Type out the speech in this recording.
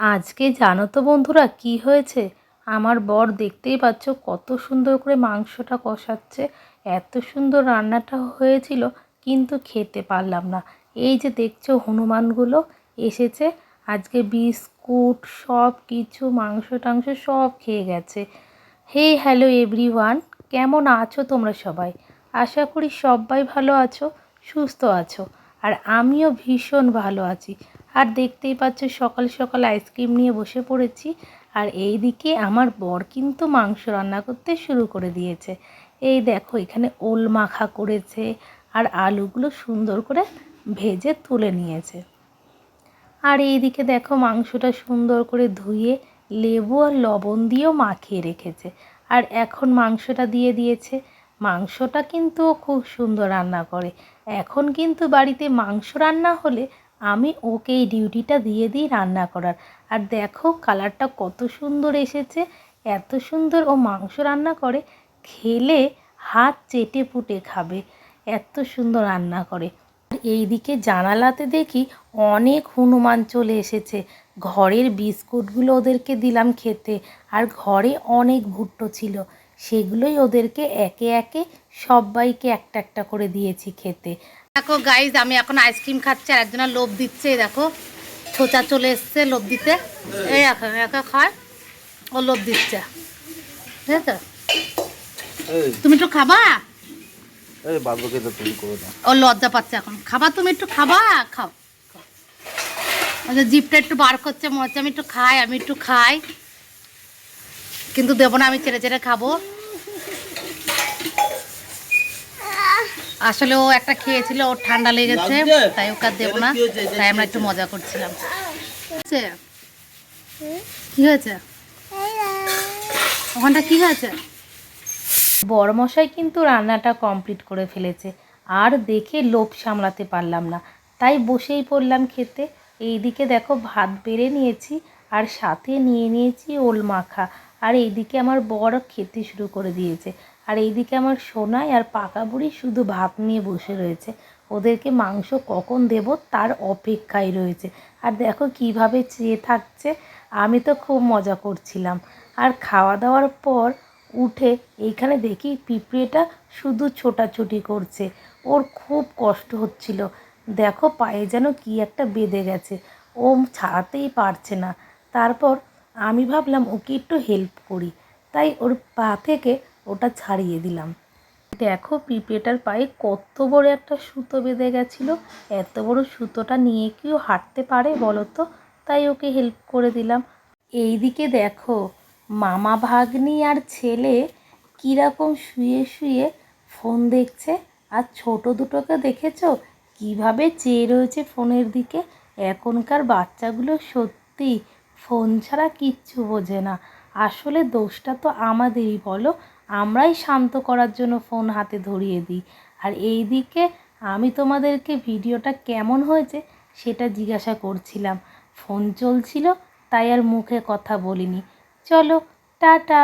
আজকে জানো তো বন্ধুরা কি হয়েছে? আমার বর দেখতেই পাচ্ছ কত সুন্দর করে মাংসটা কষাচ্ছে। এত সুন্দর রান্নাটা হয়েছিল কিন্তু খেতে পারলাম না। এই যে দেখছ হনুমানগুলো এসেছে, আজকে বিস্কুট, সব কিছু, মাংস টাংস সব খেয়ে গেছে। হে হ্যালো এভরিওয়ান, কেমন আছো তোমরা সবাই? আশা করি সবাই ভালো আছো, সুস্থ আছো, আর আমিও ভীষণ ভালো আছি। আর দেখতেই পাচ্ছ সকাল সকাল আইসক্রিম নিয়ে বসে পড়েছি। আর এই দিকে আমার বর কিন্তু মাংস রান্না করতে শুরু করে দিয়েছে। এই দেখো, এখানে ওল মাখা করেছে আর আলুগুলো সুন্দর করে ভেজে তুলে নিয়েছে। আর এইদিকে দেখো মাংসটা সুন্দর করে ধুয়ে লেবু আর লবণ দিয়েও মাখিয়ে রেখেছে। আর এখন মাংসটা দিয়ে দিয়েছে। মাংসটা কিন্তু খুব সুন্দর রান্না করে। এখন কিন্তু বাড়িতে মাংস রান্না হলে আমি ওকে এই ডিউটিটা দিয়ে দিই রান্না করার। আর দেখো কালারটা কত সুন্দর এসেছে, এত সুন্দর ও মাংস রান্না করে, খেলে হাত চেটে পুটে খাবে, এত সুন্দর রান্না করে। এইদিকে জানালাতে দেখি অনেক হনুমান চলে এসেছে, ঘরের বিস্কুটগুলো ওদেরকে দিলাম খেতে, আর ঘরে অনেক ভুট্টো ছিল, সেগুলোই ওদেরকে একে একে সবাইকে একটা একটা করে দিয়েছি খেতে। দেখো গাইজ আমি এখন আইসক্রিম খাচ্ছি আর একজনের লোভ দিচ্ছে দেখো। ছোচা চলে এসছে লোভ দিতে। এই দেখো একা খায় ও লোভ দিচ্ছে। ঠিক আছে তুমি একটু খাবা? ও লজ্জা পাচ্ছে এখন। খাবা তুমি একটু খাবা? খাও। জিপটা একটু বার করছে মনে হচ্ছে আমি একটু খাই আমি একটু খাই। কিন্তু দেবো না আমি ছেড়ে ছেড়ে খাব। আসলে ও একটা খেয়েছিল ওর ঠান্ডা লেগেছে তাই ওকে দেবো না তাই আমরা একটু মজা করছিলাম? কি হয়েছে? ওখানটা কি হয়েছে? বড়মশাই কিন্তু রান্নাটা কমপ্লিট করে ফেলেছে আর দেখে লোভ সামলাতে পারলাম না। তাই বসেই পড়লাম খেতে। এইদিকে দেখো ভাত বেড়ে নিয়েছি আর সাথে নিয়ে নিয়েছি ওল মাখা আর এইদিকে আমার বড় খেতে শুরু করে দিয়েছে। আর এইদিকে আমার সোনাই আর পাকা বুড়ি শুধু ভাত নিয়ে বসে রয়েছে। ওদেরকে মাংস কখন দেব তার অপেক্ষায় রয়েছে। আর দেখো কীভাবে চেয়ে থাকছে, আমি তো খুব মজা করছিলাম। আর খাওয়া দাওয়ার পর উঠে এইখানে দেখি পিঁপড়েটা শুধু ছোটাছুটি করছে। ওর খুব কষ্ট হচ্ছিল। দেখো পায়ে যেন কি একটা বেঁধে গেছে। ও ছাড়াতেই পারছে না। তারপর আমি ভাবলাম ওকে একটু হেল্প করি। তাই ওর পা থেকে ওটা ছাড়িয়ে দিলাম। দেখো পিঁপড়েটার পায়ে কত বড় একটা সুতো বেঁধে গেছিল। এত বড় সুতোটা নিয়ে কি ও হাঁটতে পারে বলো তো তাই ওকে হেল্প করে দিলাম। এইদিকে দেখো, মামা ভাগ্নি আর ছেলে কীরকম শুয়ে শুয়ে ফোন দেখছে। আর ছোট দুটোকে দেখেছ? কীভাবে চেয়ে রয়েছে ফোনের দিকে? এখনকার বাচ্চাগুলো সত্যি ফোন ছাড়া কিচ্ছু বোঝে না। আসলে দোষটা তো আমাদেরই, বলো? আমরাই শান্ত করার জন্য ফোন হাতে ধরিয়ে দিই। আর এই দিকে আমি তোমাদেরকে ভিডিওটা কেমন হয়েছে সেটা জিজ্ঞাসা করছিলাম। ফোন চলছিল, তাই আর মুখে কথা বলিনি। চলো, টাটা!